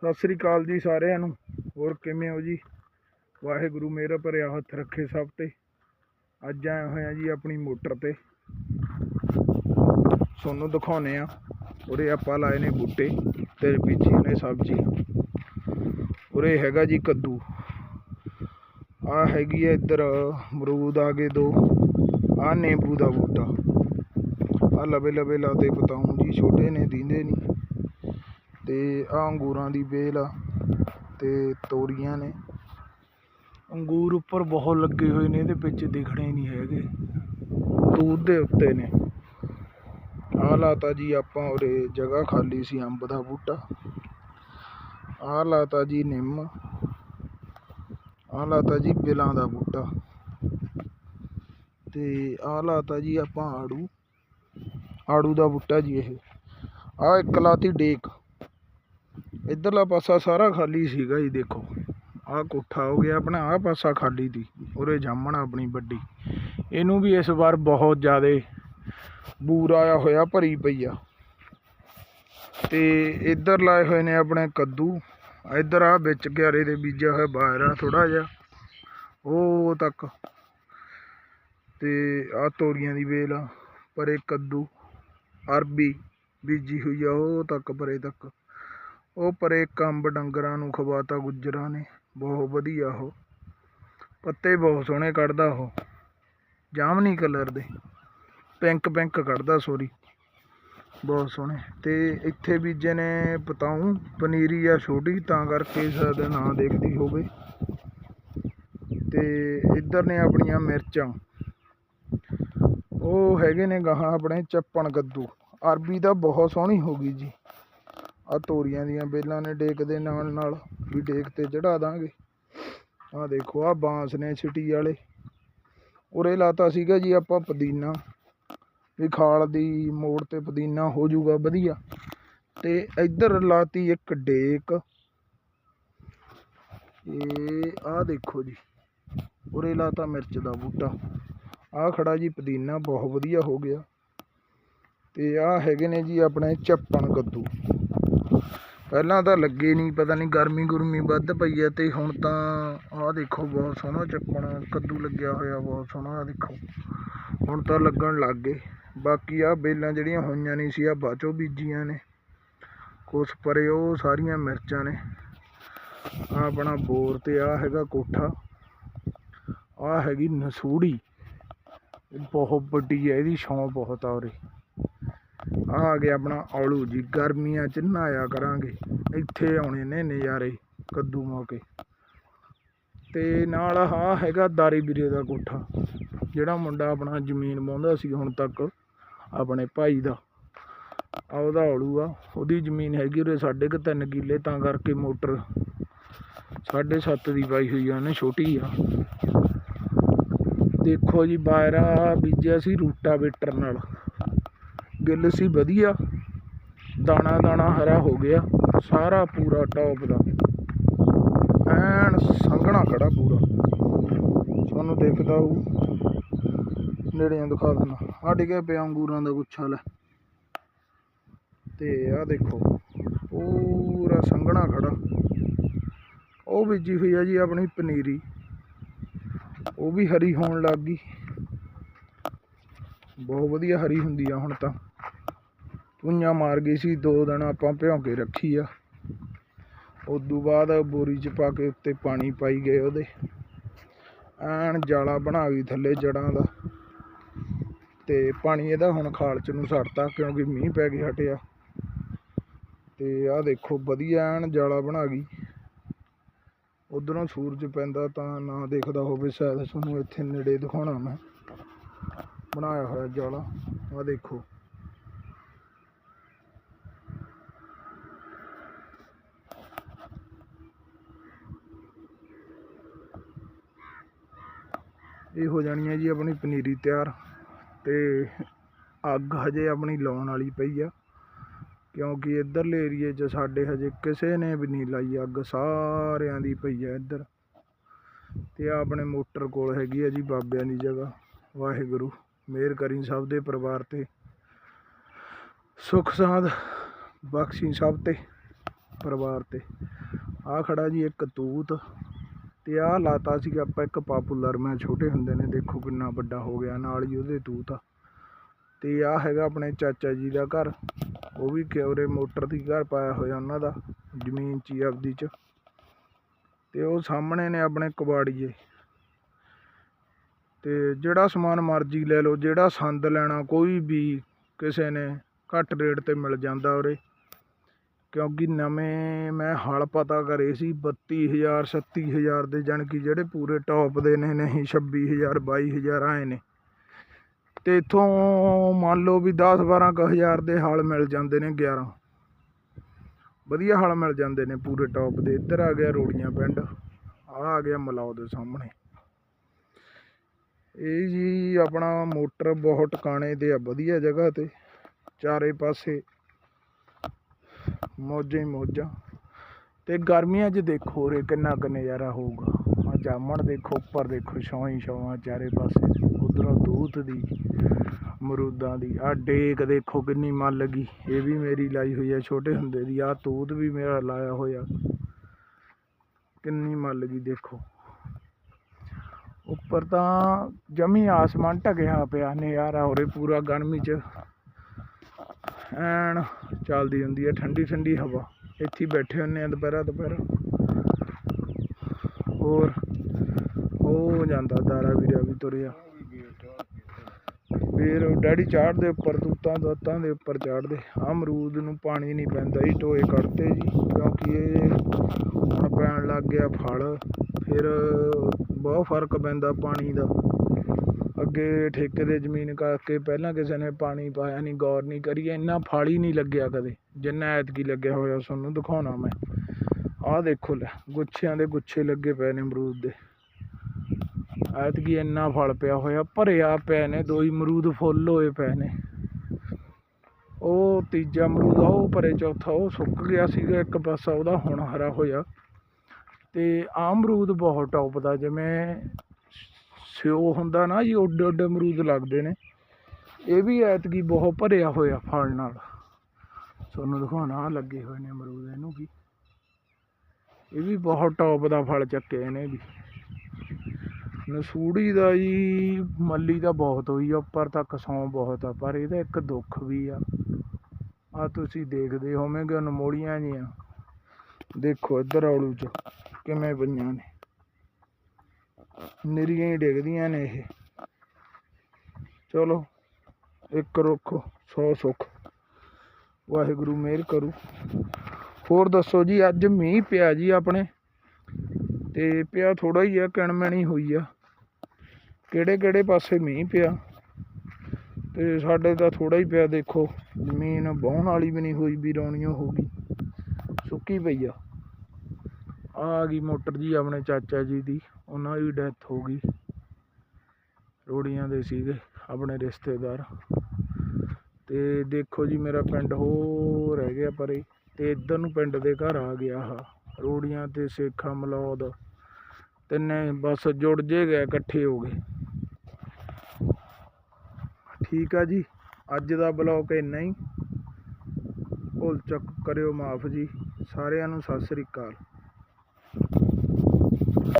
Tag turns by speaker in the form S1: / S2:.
S1: ਸਤਿ ਸ੍ਰੀ ਅਕਾਲ ਜੀ ਸਾਰਿਆਂ ਨੂੰ। ਹੋਰ ਕਿਵੇਂ ਹੋ ਜੀ? ਵਾਹਿਗੁਰੂ ਮੇਰਾ ਭਰਿਆ ਹੱਥ ਰੱਖੇ ਸਭ ਤੇ। ਅੱਜ ਆਏ ਹੋਏ ਆ ਜੀ ਆਪਣੀ ਮੋਟਰ ਤੇ। ਤੁਹਾਨੂੰ ਦਿਖਾਉਨੇ ਆ। ਉਰੇ ਆਪਾਂ ਲਾਏ ਨੇ ਬੂਟੇ ਤੇ ਬੀਜੀ ਨੇ ਸਬਜ਼ੀ ਉਰੇ ਹੈਗਾ ਜੀ ਕੱਦੂ। ਆ ਹੈਗੀ ਹੈ ਇੱਧਰ ਅਮਰੂਦ ਆ ਗਏ ਦੋ। ਆ ਨਿੰਬੂ ਦਾ ਬੂਟਾ। ਆ ਲਵੇ ਲਵੇ ਲਾਤੇ ਬਤਾਉਂ ਜੀ, ਛੋਟੇ ਨੇ, ਦੀਂਦੇ ਨਹੀਂ। ਤੇ ਆ ਅੰਗੂਰਾਂ ਦੀ ਵੇਲ ਆ ਤੇ ਤੋਰੀਆਂ ਨੇ। ਅੰਗੂਰ ਉੱਪਰ ਬਹੁਤ ਲੱਗੇ ਹੋਏ ਨੇ, ਇਹਦੇ ਵਿੱਚ ਦਿਖਣੇ ਨਹੀਂ ਹੈਗੇ। ਦੂਰ ਦੇ ਉੱਤੇ ਨੇ। ਆ ਲਾਤਾ ਜੀ ਆਪਾਂ ਉਰੇ ਜਗ੍ਹਾ ਖਾਲੀ ਸੀ, ਅੰਬ ਦਾ ਬੂਟਾ। ਆ ਲਾਤਾ ਜੀ ਨਿੰਮ। ਆ ਲਾਤਾ ਜੀ ਬਿਲਾਂ ਦਾ ਬੂਟਾ। ਤੇ ਆ ਲਾਤਾ ਜੀ ਆਪਾਂ ਆੜੂ। ਆੜੂ ਦਾ ਬੂਟਾ ਜੀ ਇਹ। ਆ ਇੱਕ ਲਾਤੀ ਡੇਕ। ਇਧਰਲਾ ਪਾਸਾ ਸਾਰਾ ਖਾਲੀ ਸੀਗਾ ਜੀ, ਦੇਖੋ। ਆਹ ਕੋਠਾ ਹੋ ਗਿਆ ਆਪਣਾ, ਆਹ ਪਾਸਾ ਖਾਲੀ ਦੀ ਉਰੇ ਜਾਮਣ ਆਪਣੀ ਵੱਡੀ। ਇਹਨੂੰ ਵੀ ਇਸ ਵਾਰ ਬਹੁਤ ਜ਼ਿਆਦਾ ਬੂਰ ਆਇਆ ਹੋਇਆ, ਭਰੀ ਪਈ ਆ। ਤੇ ਇੱਧਰ ਲਾਏ ਹੋਏ ਨੇ ਆਪਣੇ ਕੱਦੂ। ਇੱਧਰ ਆ ਵਿੱਚ ਕਿਆਰੇ ਦੇ ਬੀਜਿਆ ਹੋਇਆ ਬਾਹਰ ਆ ਥੋੜਾ ਜਿਹਾ, ਉਹ ਤੱਕ। ਤੇ ਆ ਤੋਰੀਆਂ ਦੀ ਵੇਲ ਆ, ਪਰੇ ਕੱਦੂ, ਅਰਬੀ ਬੀਜੀ ਹੋਈ ਆ, ਉਹ ਤੱਕ ਪਰੇ ਤੱਕ। ਉਹ ਪਰੇ ਕੰਬ ਡੰਗਰਾਂ ਨੂੰ ਖਵਾਤਾ ਗੁੱਜਰਾਂ ਨੇ। ਬਹੁਤ ਵਧੀਆ ਉਹ। ਪੱਤੇ ਬਹੁਤ ਸੋਹਣੇ ਕੱਢਦਾ ਉਹ। ਜਾਮਨੀ ਕਲਰ ਦੇ। ਪਿੰਕ ਪਿੰਕ ਕੱਢਦਾ ਸੋਰੀ ਬਹੁਤ ਸੋਹਣੇ। ਤੇ ਇੱਥੇ ਬੀਜੇ ਨੇ ਪਤਾਉ, ਪਨੀਰੀ ਆ ਛੋਟੀ, ਤਾਂ ਕਰਕੇ ਸ਼ਾਇਦ ਨਾ ਦੇਖਦੀ ਹੋਵੇ। ਤੇ ਇੱਧਰ ਨੇ ਆਪਣੀਆਂ ਮਿਰਚਾਂ। ਉਹ ਹੈਗੇ ਨੇ ਗਾਹਾਂ ਆਪਣੇ ਚੱਪਣ ਕੱਦੂ। ਅਰਬੀ ਤਾਂ ਬਹੁਤ ਸੋਹਣੀ ਹੋ ਗਈ ਜੀ। ਆ ਤੋਰੀਆਂ ਦੀਆਂ ਬੇਲਾਂ ਨੇ ਡੇਕ ਦੇ ਨਾਲ ਨਾਲ ਵੀ ਡੇਕ ਤੇ ਚੜਾ ਦਾਂਗੇ। ਆ ਦੇਖੋ ਆ ਬਾਂਸ ਨੇ ਛਿਟੀ ਵਾਲੇ। ਉਰੇ ਲਾਤਾ ਸੀਗਾ ਜੀ ਆਪਾਂ ਪੁਦੀਨਾ। ਵੀ ਖਾਲ ਦੀ ਮੋੜ ਤੇ ਪੁਦੀਨਾ ਹੋ ਜਾਊਗਾ, ਵਧੀਆ। ਤੇ ਇੱਧਰ ਲਾਤੀ ਇੱਕ ਡੇਕ। ਇਹ ਆ ਦੇਖੋ ਜੀ, ਉਰੇ ਲਾਤਾ ਮਿਰਚ ਦਾ ਬੂਟਾ। ਆ ਖੜਾ ਜੀ ਪੁਦੀਨਾ, ਬਹੁਤ ਵਧੀਆ ਹੋ ਗਿਆ। ਤੇ ਆ ਹੈਗੇ ਨੇ ਜੀ ਆਪਣੇ ਚੱਪਣ ਕੱਦੂ। ਪਹਿਲਾਂ ਤਾਂ ਲੱਗੇ ਨਹੀਂ, ਪਤਾ ਨਹੀਂ ਗਰਮੀ ਗੁਰਮੀ ਵੱਧ ਪਈ ਹੈ ਤੇ ਹੁਣ ਤਾਂ ਆਹ ਦੇਖੋ ਬਹੁਤ ਸੋਹਣਾ ਚੱਪਣ, ਕੱਦੂ ਲੱਗਿਆ ਹੋਇਆ ਬਹੁਤ ਸੋਹਣਾ, ਆਹ ਦੇਖੋ। ਹੁਣ ਤਾਂ ਲੱਗਣ ਲੱਗ ਗਏ। ਬਾਕੀ ਆਹ ਬੇਲਾਂ ਜਿਹੜੀਆਂ ਹੋਈਆਂ ਨਹੀਂ ਸੀ ਆ ਬਾਚੋ ਬੀਜੀਆਂ ਨੇ। ਕੁਛ ਪਰੇ ਉਹ ਸਾਰੀਆਂ ਮਿਰਚਾਂ ਨੇ। ਆ ਆਪਣਾ ਬੋਰ ਤੇ ਆ ਹੈਗਾ ਕੋਠਾ। ਆ ਹੈਗੀ ਨਸੂੜੀ। ਬਹੁਤ ਵੱਡੀ ਹੈ ਇਹਦੀ ਛਾਂ ਬਹੁਤ ਆ ਉਰੇ। ਆ ਗਿਆ ਆਪਣਾ ਔਲੂ ਜੀ, ਗਰਮੀਆਂ ਚ ਨਹਾਇਆ ਕਰਾਂਗੇ। ਇੱਥੇ ਆਉਣੇ ਨੇ ਨਜ਼ਾਰੇ, ਕੱਦੂ ਮੌਕੇ ਤੇ ਨਾਲ ਆਹ ਹੈਗਾ ਦਾਰੀ ਵੀਰੇ ਦਾ ਕੋਠਾ, ਜਿਹੜਾ ਮੁੰਡਾ ਆਪਣਾ ਜ਼ਮੀਨ ਵਾਹੁੰਦਾ ਸੀ ਹੁਣ ਤੱਕ, ਆਪਣੇ ਭਾਈ ਦਾ। ਆ ਉਹਦਾ ਔਲੂ ਆ, ਉਹਦੀ ਜ਼ਮੀਨ ਹੈਗੀ ਉਰੇ ਸਾਢੇ ਕੁ ਤਿੰਨ ਕਿੱਲੇ, ਤਾਂ ਕਰਕੇ ਮੋਟਰ ਸਾਢੇ ਸੱਤ ਦੀ ਪਾਈ ਹੋਈ ਆ, ਉਹਨੇ ਛੋਟੀ ਆ। ਦੇਖੋ ਜੀ, ਬਾਇਰਾ ਬੀਜਿਆ ਸੀ ਰੂਟਾ ਰੂਟਾਵੇਟਰ ਨਾਲ। ਗਿੱਲ ਸੀ, ਵਧੀਆ। ਦਾਣਾ ਦਾਣਾ ਹਰਾ ਹੋ ਗਿਆ, ਸਾਰਾ ਪੂਰਾ ਟੌਪ ਦਾ। ਐਨ ਸੰਘਣਾ ਖੜਾ ਪੂਰਾ। ਤੁਹਾਨੂੰ ਦੇਖਦਾ ਉਹ ਨੇੜਿਆਂ ਦਿਖਾ ਦਿੰਦਾ ਆ ਡਿੱਗਿਆ ਪਿਆ ਅੰਗੂਰਾਂ ਦਾ ਗੁੱਛਾ, ਲੈ। ਤੇ ਆ ਦੇਖੋ, ਪੂਰਾ ਸੰਘਣਾ ਖੜਾ। ਉਹ ਬੀਜੀ ਹੋਈ ਆ ਜੀ ਆਪਣੀ ਪਨੀਰੀ। ਉਹ ਵੀ ਹਰੀ ਹੋਣ ਲੱਗ ਗਈ। ਬਹੁਤ ਵਧੀਆ ਹਰੀ ਹੁੰਦੀ ਆ ਹੁਣ ਤਾਂ। ਪੁੰਆਂ ਮਾਰ ਗਈ ਸੀ, ਦੋ ਦਿਨ ਆਪਾਂ ਭਿਉਂ ਕੇ ਰੱਖੀ ਆ। ਉਦੋਂ ਬਾਅਦ ਬੋਰੀ 'ਚ ਪਾ ਕੇ ਉੱਤੇ ਪਾਣੀ ਪਾਈ ਗਏ ਉਹਦੇ। ਐਨ ਜਾਲਾ ਬਣਾ ਗਈ ਥੱਲੇ ਜੜਾਂ ਦਾ। ਤੇ ਪਾਣੀ ਇਹਦਾ ਹੁਣ ਖਾਲਚ 'ਚ ਨੂੰ ਛੱਡਤਾ ਕਿਉਂਕਿ ਮੀਂਹ ਪੈ ਕੇ ਹਟਿਆ। ਤੇ ਆਹ ਦੇਖੋ, ਵਧੀਆ ਐਨ ਜਾਲਾ ਬਣਾ ਗਈ। ਉਧਰੋਂ ਸੂਰਜ ਪੈਂਦਾ ਤਾਂ ਨਾ ਦੇਖਦਾ ਹੋਵੇ ਸ਼ਾਇਦ, ਤੁਹਾਨੂੰ ਇੱਥੇ ਨੇੜੇ ਦਿਖਾਉਣਾ ਮੈਂ। ਬਣਾਇਆ ਹੋਇਆ ਜਾਲਾ। ਆਹ ਦੇਖੋ। ਇਹ ਹੋ ਜਾਣੀ ਹੈ ਜੀ ਆਪਣੀ ਪਨੀਰੀ ਤਿਆਰ ਤੇ ਅੱਗ ਹਜੇ ਆਪਣੀ ਲਾਉਣ ਵਾਲੀ ਪਈ ਆ। ਕਿਉਂਕਿ ਇੱਧਰਲੇ ਏਰੀਏ 'ਚ ਸਾਡੇ ਹਜੇ ਕਿਸੇ ਨੇ ਵੀ ਨਹੀਂ ਲਾਈ ਅੱਗ, ਸਾਰਿਆਂ ਦੀ ਪਈ ਆ ਇੱਧਰ। ਤੇ ਆਹ ਆਪਣੇ ਮੋਟਰ ਕੋਲ ਹੈਗੀ ਆ ਜੀ ਬਾਬਿਆਂ ਦੀ ਜਗ੍ਹਾ, ਵਾਹਿਗੁਰੂ, ਮਿਹਰ ਕਰੀ ਸਭ ਦੇ ਪਰਿਵਾਰ ਤੇ। ਸੁਖ ਸਾਂਦ ਬਖਸ਼ੀ ਸਭ ਤੇ ਪਰਿਵਾਰ ਤੇ। ਆ ਖੜਾ ਜੀ ਇੱਕ ਤੂਤ ਤੇ ਆ ਲਾਤਾ ਸੀਗਾ ਆਪਾਂ ਇੱਕ ਪਾਪੂਲਰ ਮੈਂ ਛੋਟੇ ਹੁੰਦੇ ਨੇ, ਦੇਖੋ ਕਿੰਨਾ ਵੱਡਾ ਹੋ ਗਿਆ, ਨਾਲ ਹੀ ਉਹਦੇ ਤੂਤ ਆ। ਤੇ ਆ ਹੈਗਾ ਆਪਣੇ ਚਾਚਾ ਜੀ ਦਾ ਘਰ, ਉਹ ਵੀ ਕਿਉਰੇ ਮੋਟਰ ਦੀ ਘਰ ਪਾਇਆ ਹੋਇਆ ਉਹਨਾਂ ਦਾ, ਜ਼ਮੀਨ 'ਚ ਹੀ ਆਪਦੀ 'ਚ। ਤੇ ਉਹ ਸਾਹਮਣੇ ਨੇ ਆਪਣੇ ਕਬਾੜੀਏ। ਤੇ ਜਿਹੜਾ ਸਮਾਨ ਮਰਜ਼ੀ ਲੈ ਲਓ, ਜਿਹੜਾ ਸੰਦ ਲੈਣਾ, ਕੋਈ ਵੀ ਕਿਸੇ ਨੇ, ਘੱਟ ਰੇਟ ਤੇ ਮਿਲ ਜਾਂਦਾ ਉਰੇ। ਕਿਉਂਕਿ ਨਵੇਂ ਮੈਂ ਹਲ ਪਤਾ ਕਰੇ ਸੀ ਬੱਤੀ ਹਜ਼ਾਰ, ਛੱਤੀ ਹਜ਼ਾਰ ਦੇ, ਜਾਣੀ ਕਿ ਜਿਹੜੇ ਪੂਰੇ ਟੌਪ ਦੇ ਨੇ, ਨਹੀਂ, ਛੱਬੀ ਹਜ਼ਾਰ, ਬਾਈ ਹਜ਼ਾਰ ਆਏ ਨੇ। ਅਤੇ ਇੱਥੋਂ ਮੰਨ ਲਓ ਵੀ 10 12 ਕੁ ਹਜ਼ਾਰ ਦੇ ਹਲ ਮਿਲ ਜਾਂਦੇ ਨੇ 11 ਵਧੀਆ ਹਲ ਮਿਲ ਜਾਂਦੇ ਨੇ ਪੂਰੇ ਟੌਪ ਦੇ। ਇੱਧਰ ਆ ਗਿਆ ਰੋੜੀਆਂ ਪਿੰਡ। ਆ ਆ ਗਿਆ ਮਲਾਓ ਦੇ ਸਾਹਮਣੇ। ਇਹ ਜੀ ਆਪਣਾ ਮੋਟਰ ਬਹੁਤ ਟਿਕਾਣੇ ਤੇ ਆ, ਵਧੀਆ ਜਗ੍ਹਾ ਤੇ। ਚਾਰੇ ਪਾਸੇ ਮੌਜੇ ਮੌਜਾਂ। ਤੇ ਗਰਮੀਆਂ 'ਚ ਦੇਖੋ ਰੇ ਕਿੰਨਾ ਕੁ ਨਜ਼ਾਰਾ ਹੋਊਗਾ। ਆ ਜਾਮਣ ਦੇਖੋ, ਉੱਪਰ ਦੇਖੋ, ਛਾਂ ਹੀ ਛਾਂ ਚਾਰੇ ਪਾਸੇ, ਉਧਰੋਂ ਦੂਤ ਦੀ, ਅਮਰੂਦਾਂ ਦੀ। ਆ ਡੇਕ ਦੇਖੋ ਕਿੰਨੀ ਮੱਲ ਲੱਗੀ। ਇਹ ਵੀ ਮੇਰੀ ਲਾਈ ਹੋਈ ਹੈ ਛੋਟੇ ਹੁੰਦੇ ਦੀ। ਆ ਤੂਤ ਵੀ ਮੇਰਾ ਲਾਇਆ ਹੋਇਆ। ਕਿੰਨੀ ਮੱਲ ਗਈ ਦੇਖੋ। ਉੱਪਰ ਤਾਂ ਜਮੀ ਆਸਮਾਨ ਢਕਿਆ ਪਿਆ ਨਜ਼ਾਰਾ ਉਰੇ ਪੂਰਾ ਗਰਮੀ 'ਚ। ਐਨ ਚੱਲਦੀ ਹੁੰਦੀ ਹੈ, ਠੰਡੀ ਠੰਡੀ ਹਵਾ। ਇੱਥੇ ਬੈਠੇ ਹੁੰਨੇ ਆ ਦੁਪਹਿਰਾ ਦੁਪਹਿਰਾ। ਹੋਰ ਉਹ ਜਾਂਦਾ ਦਾਰਾ ਵੀਰਾ ਵੀ ਤੁਰਿਆ। ਫਿਰ ਡੈਡੀ ਚਾੜਦੇ ਉੱਪਰ, ਤੂਤਾਂ ਦਾਤਾਂ ਦੇ ਉੱਪਰ ਚਾੜਦੇ। ਅਮਰੂਦ ਨੂੰ ਪਾਣੀ ਨਹੀਂ ਪੈਂਦਾ ਜੀ, ਟੋਏ ਕੱਢਤੇ ਜੀ, ਕਿਉਂਕਿ ਇਹ ਹੁਣ ਪੈਣ ਲੱਗ ਗਿਆ ਫਲ। ਫਿਰ ਬਹੁਤ ਫ਼ਰਕ ਪੈਂਦਾ ਪਾਣੀ ਦਾ। ਅੱਗੇ ਠੇਕੇ ਦੇ ਜ਼ਮੀਨ ਕਰਕੇ ਪਹਿਲਾਂ ਕਿਸੇ ਨੇ ਪਾਣੀ ਪਾਇਆ ਨਹੀਂ ਗੌਰ ਨਹੀਂ ਕਰੀ, ਇੰਨਾ ਫਲ ਹੀ ਨਹੀਂ ਲੱਗਿਆ ਕਦੇ, ਜਿੰਨਾ ਐਤਕੀ ਲੱਗਿਆ ਹੋਇਆ ਤੁਹਾਨੂੰ ਦਿਖਾਉਣਾ ਮੈਂ। ਆਹ ਦੇਖੋ ਲੈ, ਗੁੱਛਿਆਂ ਦੇ ਗੁੱਛੇ ਲੱਗੇ ਪਏ ਨੇ ਅਮਰੂਦ ਦੇ। ਐਤਕੀ ਇੰਨਾ ਫਲ ਪਿਆ ਹੋਇਆ, ਭਰਿਆ ਪਏ ਨੇ, ਦੋ ਹੀ ਅਮਰੂਦ ਫੁੱਲ ਹੋਏ ਪਏ ਨੇ। ਉਹ ਤੀਜਾ ਅਮਰੂਦ ਆ, ਉਹ ਭਰੇ ਚੌਥਾ, ਉਹ ਸੁੱਕ ਗਿਆ ਸੀਗਾ, ਇੱਕ ਪਾਸਾ ਉਹਦਾ ਹੁਣ ਹਰਾ ਹੋਇਆ। ਤੇ ਆਹ ਅਮਰੂਦ ਬਹੁਤ ਟੌਪ ਦਾ, ਜਿਵੇਂ ਸਿਓ ਹੁੰਦਾ ਨਾ ਜੀ ਉੱਡੇ ਉੱਡੇ ਅਮਰੂਦ ਲੱਗਦੇ ਨੇ। ਇਹ ਵੀ ਐਤਕੀ ਬਹੁਤ ਭਰਿਆ ਹੋਇਆ ਫਲ ਨਾਲ। ਤੁਹਾਨੂੰ ਦਿਖਾਉਣਾ, ਆਹ ਲੱਗੇ ਹੋਏ ਨੇ ਅਮਰੂਦ, ਇਹਨੂੰ ਵੀ ਇਹ ਵੀ ਬਹੁਤ ਟੌਪ ਦਾ ਫਲ ਚੱਕੇ ਇਹਨੇ ਵੀ। ਨਸੂੜੀ ਦਾ ਜੀ, ਮੱਲੀ ਦਾ ਬਹੁਤ ਹੋਈ ਆ, ਉੱਪਰ ਤੱਕ ਸੌਂ ਬਹੁਤ ਆ, ਪਰ ਇਹਦਾ ਇੱਕ ਦੁੱਖ ਵੀ ਆ। ਆ ਤੁਸੀਂ ਦੇਖਦੇ ਹੋਵੋਗੇ ਅਨਮੋੜੀਆਂ ਜੀਆਂ। ਦੇਖੋ ਇੱਧਰ ਔਲੂ ਚ ਕਿਵੇਂ ਪਈਆਂ ਨੇ। ਨਿਰੀਆਂ ਹੀ ਡਿੱਗਦੀਆਂ ਨੇ ਇਹ। ਚਲੋ, ਇੱਕ ਰੁੱਖ, ਸੌ ਸੁੱਖ। ਵਾਹਿਗੁਰੂ ਮਿਹਰ ਕਰੂ। ਹੋਰ ਦੱਸੋ ਜੀ, ਅੱਜ ਮੀਂਹ ਪਿਆ ਜੀ ਆਪਣੇ। ਤੇ ਪਿਆ ਥੋੜਾ ਹੀ ਆ, ਕਿਣਮਣੀ ਹੋਈ ਆ। ਕਿਹੜੇ ਕਿਹੜੇ ਪਾਸੇ ਮੀਂਹ ਪਿਆ? ਤੇ ਸਾਡੇ ਤਾਂ ਥੋੜਾ ਹੀ ਪਿਆ, ਦੇਖੋ। ਜ਼ਮੀਨ ਬਹੁਣ ਵਾਲੀ ਵੀ ਨਹੀਂ ਹੋਈ, ਵੀ ਰੌਣੀਓ ਹੋ ਗਈ। ਸੁੱਕੀ ਪਈ ਆ। ਆ ਗਈ ਮੋਟਰ ਜੀ ਆਪਣੇ ਚਾਚਾ ਜੀ ਦੀ, ਉਹਨਾਂ ਦੀ ਡੈਥ ਹੋ ਗਈ। ਰੋੜੀਆਂ ਦੇ ਸੀਗੇ ਆਪਣੇ ਰਿਸ਼ਤੇਦਾਰ। ਤੇ ਦੇਖੋ ਜੀ ਮੇਰਾ ਪਿੰਡ ਹੋ ਰਹਿ ਗਿਆ ਪਰੇ, ਤੇ ਇੱਧਰ ਨੂੰ ਪਿੰਡ ਦੇ ਘਰ ਆ ਗਿਆ ਆ। ਰੋੜੀਆਂ ਤੇ ਸੇਖਾ, ਮਲੌਦ ਤਿੰਨੇ ਬਸ ਜੁੜ ਜੇ ਗਏ, ਇਕੱਠੇ ਹੋ ਗਏ। ਠੀਕ ਆ ਜੀ, ਅੱਜ ਦਾ ਬਲੌਗ ਇੰਨਾ ਹੀ। ਭੁੱਲ ਚੱਕ ਕਰਿਓ ਮਾਫ ਜੀ, ਸਾਰਿਆਂ ਨੂੰ ਸਤਿ ਸ੍ਰੀ ਅਕਾਲ।